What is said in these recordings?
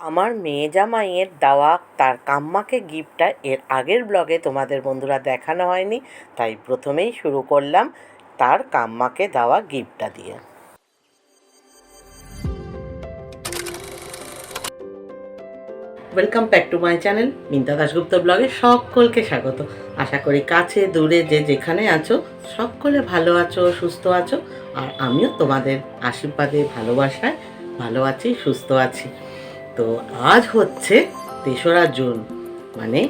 আমার মেয়ে জামাইয়ের দেওয়া তার কাম্মাকে গিফটটা এর আগের ব্লগে তোমাদের বন্ধুরা দেখানো হয়নি, তাই প্রথমেই শুরু করলাম তার কাম্মাকে দেওয়া গিফটটা দিয়ে। Welcome back to my channel Minta Dasgupta ব্লগে সকলকে স্বাগত। আশা করি কাছে, দূরে, যে যেখানে আছো, সকলে ভালো আছো, সুস্থ আছো, আর আমিও তোমাদের আশীর্বাদে, ভালোবাসায় ভালো আছি, সুস্থ আছি। তো আজ হচ্ছে তেসরা জুন মানে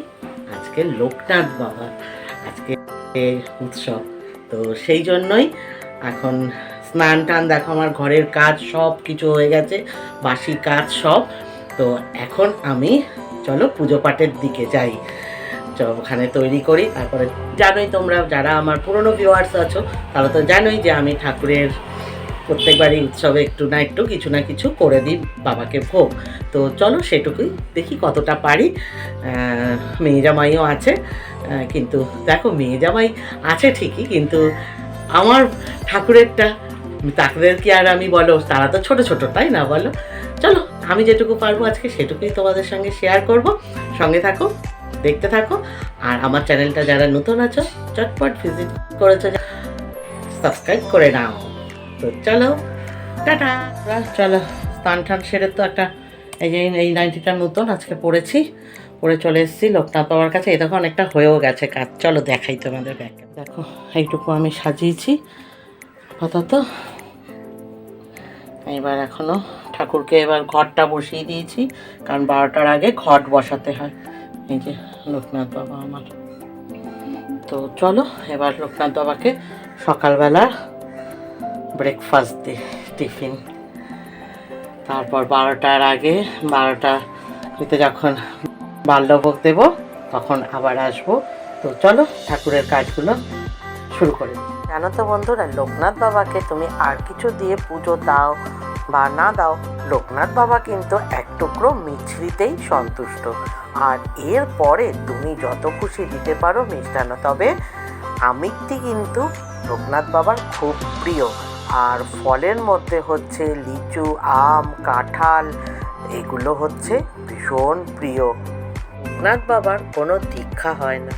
আজকে লোকনাথ বাবা, আজকে উৎসব। তো সেই জন্যই এখন স্নান টান দেখো, আমার ঘরের কাজ সব কিছু হয়ে গেছে, বাসি কাজ সব। তো এখন আমি, চলো পুজো পাঠের দিকে যাই। ওখানে তৈরি করি, তারপরে জানোই তোমরা যারা আমার পুরনো ভিউয়ার্স আছো তারা তো জানোই যে আমি ঠাকুরের প্রত্যেকবারই উৎসবে একটু না একটু কিছু না কিছু করে দিই বাবাকে ভোগ। তো চলো সেটুকুই দেখি কতটা পারি। মেয়ে জামাইও আছে। কিন্তু দেখো মেয়ে জামাই আছে ঠিকই, কিন্তু আমার ঠাকুরেরটা তাদের কি আর আমি বলো? তারা তো ছোট ছোট, তাই না বলো? চলো, আমি যেটুকু পারব আজকে সেটুকুই তোমাদের সঙ্গে শেয়ার করব। সঙ্গে থাকো, দেখতে থাকো, আর আমার চ্যানেলটা যারা নতুন আছো, চটপট ভিজিট করেছ সাবস্ক্রাইব করে নাও। তো চলো। টাটা। চলো স্নান টান সেরে তো একটা এই যে এই নাইটিটা নতুন আজকে পড়েছি পরে চলে এসেছি লোকনাথ বাবার কাছে, এই দেখো অনেকটা হয়েও গেছে কাজ। চলো দেখাই তোমাদের ব্যাগ দেখো, এইটুকু আমি সাজিয়েছি আপাতত। এবার এখনও ঠাকুরকে এবার ঘরটা বসিয়ে দিয়েছি, কারণ বারোটার আগে ঘট বসাতে হয়। এই যে লোকনাথ বাবা আমার। তো চলো, এবার লোকনাথ বাবাকে সকালবেলা ব্রেকফাস্ট দিই টিফিন তারপর বারোটার আগে, বারোটা হইতে যখন বাল্যভোগ দেবো, তখন আবার আসব। তো চলো, ঠাকুরের কাজগুলো শুরু করে। জানো তো বন্ধুরা, লোকনাথ বাবাকে তুমি আর কিছু দিয়ে পুজো দাও বা না দাও, লোকনাথ বাবা কিন্তু এক টুকরো মিছরিতেই সন্তুষ্ট। আর এর পরে তুমি যত খুশি দিতে পারো, মিষ্টান্ন। তবে আমিত্তি কিন্তু লোকনাথ বাবার খুব প্রিয়। আর ফলের মধ্যে হচ্ছে লিচু, আম, কাঁঠাল, এগুলো হচ্ছে ভীষণ প্রিয়। লোকনাথ বাবার কোনো দীক্ষা হয় না।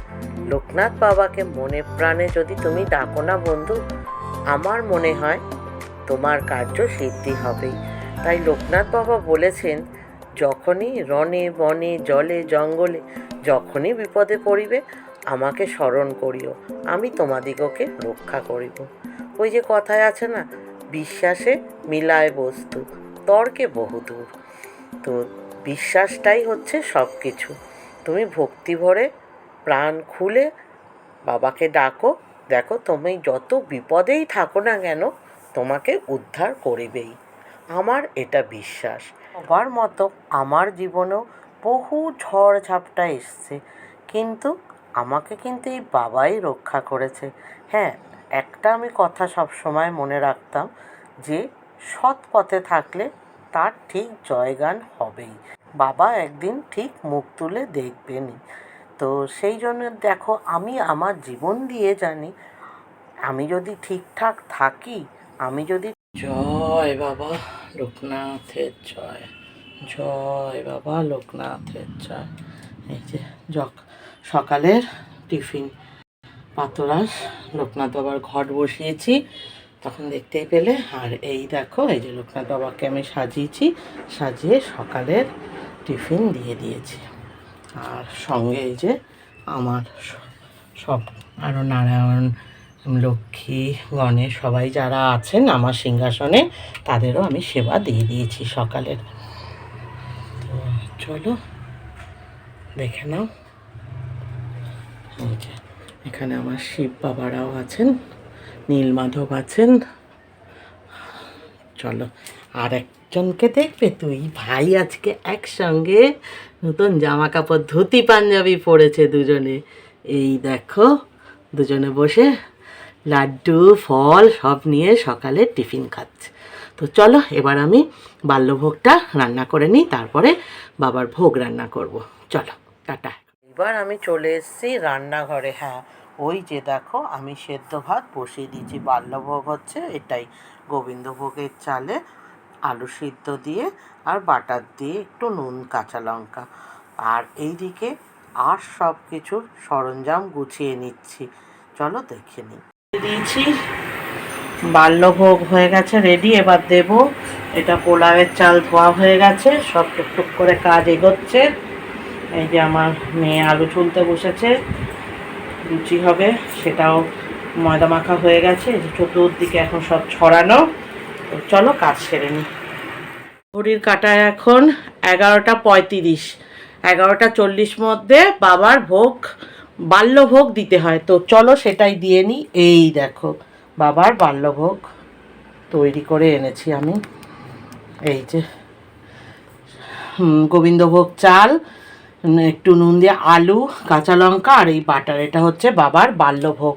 লোকনাথ বাবাকে মনে প্রাণে যদি তুমি ডাকো না বন্ধু, আমার মনে হয় তোমার কার্য সিদ্ধি হবেই। তাই লোকনাথ বাবা বলেছেন, যখনই রনে বনে, জলে, জঙ্গলে, যখনই বিপদে পড়িবে, আমাকে স্মরণ করিও। আমি তোমাদিগকে রক্ষা করিব। ওই যে কথায় আছে না, বিশ্বাসে মিলায় বস্তু, তর্কে বহুদূর তো বিশ্বাসটাই হচ্ছে সব কিছু তুমি ভক্তি ভরে প্রাণ খুলে বাবাকে ডাকো, দেখো তুমি যত বিপদেই থাকো না কেন, তোমাকে উদ্ধার করিবেই। আমার এটা বিশ্বাস। সবার মতো আমার জীবনেও বহু ঝড় ঝাপটা এসছে, কিন্তু আমাকে কিন্তু এই বাবাই রক্ষা করেছে। হ্যাঁ একটা আমি কথা সব সময় মনে রাখতাম যে সৎ পথে থাকলে তার ঠিক জয়গান হবেই। বাবা একদিন ঠিক মুখ তুলে দেখবেনই। তো সেই জন্য দেখো, আমি আমার জীবন দিয়ে জানি, আমি যদি ঠিকঠাক থাকি, আমি যদি জয় বাবা লোকনাথের জয় জয় বাবা লোকনাথের জয়। এই যে সকালের টিফিন পাতরাস লোকনাথ বাবার ঘট বসিয়েছি। তখন দেখতেই পেলে, আর এই দেখো, এই যে লোকনাথ বাবাকে আমি সাজিয়েছি, সাজিয়ে সকালের টিফিন দিয়ে দিয়েছি। আর সঙ্গে এই যে আমার সব আরও নারায়ণ, লক্ষ্মী, গণেশ, সবাই যারা আছেন আমার সিংহাসনে, তাদেরও আমি সেবা দিয়ে দিয়েছি সকালের। তো চলো, দেখে নাও। এখানে আমার শিব বাবারাও আছেন, নীলমাধব আছেন। চলো আর একজনকে দেখবে তুই। ভাই আজকে একসঙ্গে নতুন জামা কাপড় ধুতি, পাঞ্জাবি পরেছে দুজনে। এই দেখো, দুজনে বসে লাড্ডু, ফল সব নিয়ে সকালে টিফিন খাচ্ছে। তো চলো, এবার আমি বাল্যভোগটা রান্না করে নিই, তারপরে বাবার ভোগ রান্না করব। চলো, টাটা। এবার আমি চলে এসেছি রান্নাঘরে। হ্যাঁ ওই যে দেখো, আমি সেদ্ধ ভাত বসিয়ে দিয়েছি। বাল্যভোগ হচ্ছে, এটাই। গোবিন্দভোগের চালে আলু সিদ্ধ দিয়ে আর বাটার দিয়ে একটু নুন, কাঁচা লঙ্কা। আর এইদিকে আর সব কিছুর সরঞ্জাম গুছিয়ে নিচ্ছি। চলো দেখে নিই। দিয়েছি। বাল্যভোগ হয়ে গেছে রেডি এবার দেব। এটা পোলাওয়ের চাল ধোয়া হয়ে গেছে, সব টুকটুক করে কাজ এগোচ্ছে। এই যে আমার মেয়ে আলু ছুলতে বসেছে, লুচি হবে, সেটাও ময়দা মাখা হয়ে গেছে, এই যে চতুর্দিকে এখন সব ছড়ানো। তো চলো কাজ সেরে নিই ঘড়ির কাটায় এখন এগারোটা পঁয়ত্রিশ, এগারোটা চল্লিশ মধ্যে বাবার ভোগ, বাল্যভোগ দিতে হয়। তো চলো সেটাই দিয়ে নিই এই দেখো, বাবার বাল্যভোগ তৈরি করে এনেছি আমি। এই যে গোবিন্দভোগ চাল একটু নুন দিয়ে আলু, কাঁচা লঙ্কা আর এই বাটার। এটা হচ্ছে বাবার বাল্যভোগ।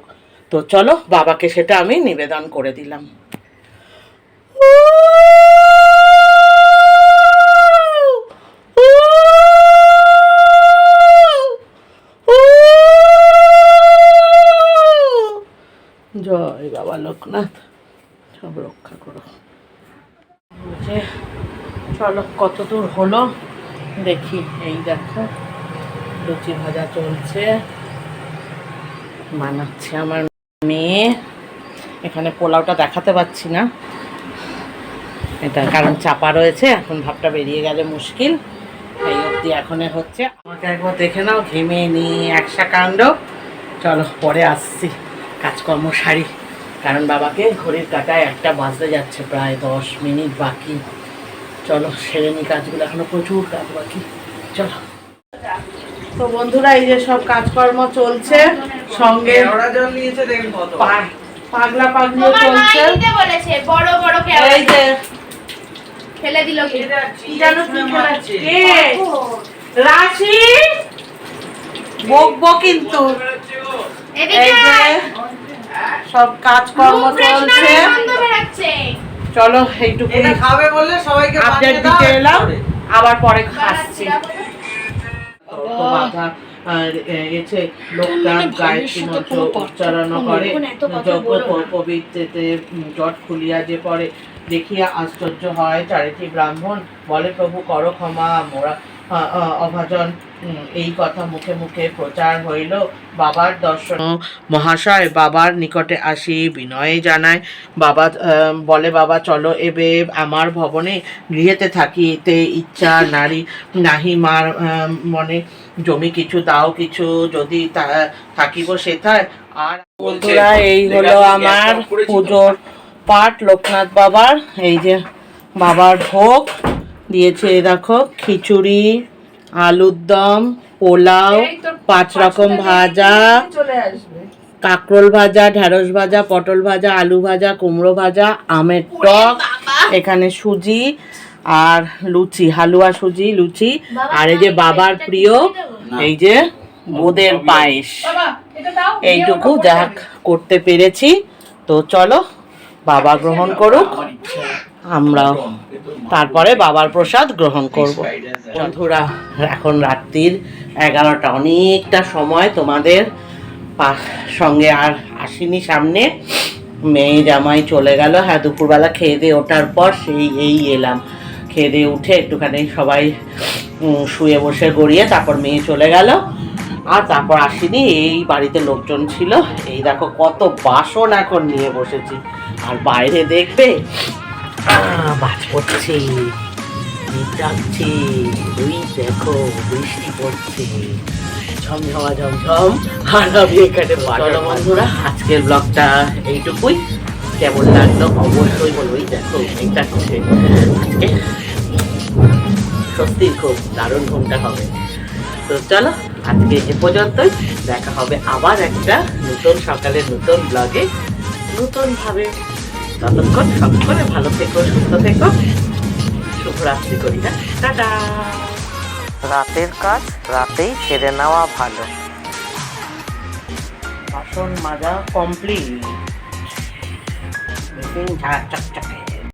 তো চলো, বাবাকে সেটা আমি নিবেদন করে দিলাম। জয় বাবা লোকনাথ। সব রক্ষা করো। চলো, কত দূর হলো? দেখি, এই দেখো, লুচি ভাজা চলছে। বানাচ্ছে আমার মেয়ে। এখানে পোলাওটা দেখাতে পাচ্ছি না। এটা কারণ চাপা রয়েছে, এখন ভাবটা বেরিয়ে গেলে মুশকিল। এই অবধি এখন হচ্ছে। আমাকে একবার দেখে নাও, ঘেমে নিয়ে একসা কাণ্ড। চলো, পরে আসছি। কাজকর্ম সারি। কারণ বাবাকে ঘড়ির কাটায় একটা বাজতে যাচ্ছে, প্রায় দশ মিনিট বাকি। চলো সেরে নি কাজগুলো। এখনও প্রচুর কাজ বাকি। চলো। তো বন্ধুরা এই যে সব কাজকর্ম চলছে সঙ্গে পাগলা পাগলিও চলছে। বড় বড় এই যে ফেলে দিল রাশি? বকবো কিন্তু। সব কাজকর্ম চলছে। চলো এইটুকু খাবে বললে সবাইকে আপডেট দিতে এলাম আবার পরে খাচ্ছি। বাধা আর এছে লোকটা গায়ত্রী মন্ত্র উচ্চারণ করে। যজ্ঞ পবিত্রতে জট খুলিয়া যে পরে দেখিয়া আশ্চর্য হয় চারিটি ব্রাহ্মণ। বলে প্রভু কর ক্ষমা মোরা অভাজন এই কথা মুখে মুখে প্রচার হইল বাবার দর্শন। মহাশয় বাবার নিকটে আসি বিনয়ে জানায় বাবা বলে বাবা চলো এবে আমার ভবনে গৃহেতে থাকিতে ইচ্ছা নারী নাহি মার মনে জমি কিছু দাও কিছু যদি থাকিব সেথায়। আর বন্ধুরা এই হলো আমার পুজোর পাঠ লোকনাথ বাবার এই যে বাবার ভোগ। দিয়েছে এই দেখো খিচুড়ি আলুর দম পোলাও পাঁচ রকম ভাজা কাঁকরোল ভাজা ঢ্যাঁড়স ভাজা পটল ভাজা আলু ভাজা কুমড়ো ভাজা আমের টক এখানে সুজি আর লুচি হালুয়া সুজি লুচি। আর এই যে বাবার প্রিয় এই যে বোদের পায়েস। এইটুকু যাক করতে পেরেছি। তো চলো বাবা গ্রহণ করুক। আমরাও তারপরে বাবার প্রসাদ গ্রহণ করব। বন্ধুরা, এখন রাত্রির এগারোটা। অনেকটা সময় তোমাদের সঙ্গে আর আসিনি সামনে। মেয়ে জামাই চলে গেল। হ্যাঁ দুপুরবেলা খেয়ে দিয়ে ওঠার পর সেই এই এলাম। খেয়ে দিয়ে উঠে একটুখানি সবাই শুয়ে বসে গড়িয়ে তারপর মেয়ে চলে গেল। আর তারপর আসিনি, এই বাড়িতে লোকজন ছিল। এই দেখো কত বাসন এখন নিয়ে বসেছি। আর বাইরে দেখবে বাজ পড়ছে ডাকছে ওই দেখো বৃষ্টি পড়ছে। ঝমঝমা, ঝমঝম আর এখানে চলো বন্ধুরা, আজকের ব্লগটা এইটুকুই। কেমন লাগল অবশ্যই বলবোই দেখো মেঘ ডাকছে আজকে সত্যি খুব দারুণ ঘুমটা হবে। তো চলো, আজকে এ পর্যন্তই। দেখা হবে আবার একটা নতুন সকালে নতুন ব্লগে। নতুন ভাবে ততক্ষণ সকলে ভালো থেকো সুস্থ থেকো। শুভরাত্রি করি না। টাটা। রাতের কাজ রাতেই সেরে নেওয়া ভালো। বাসন মাজা কমপ্লিট চক চক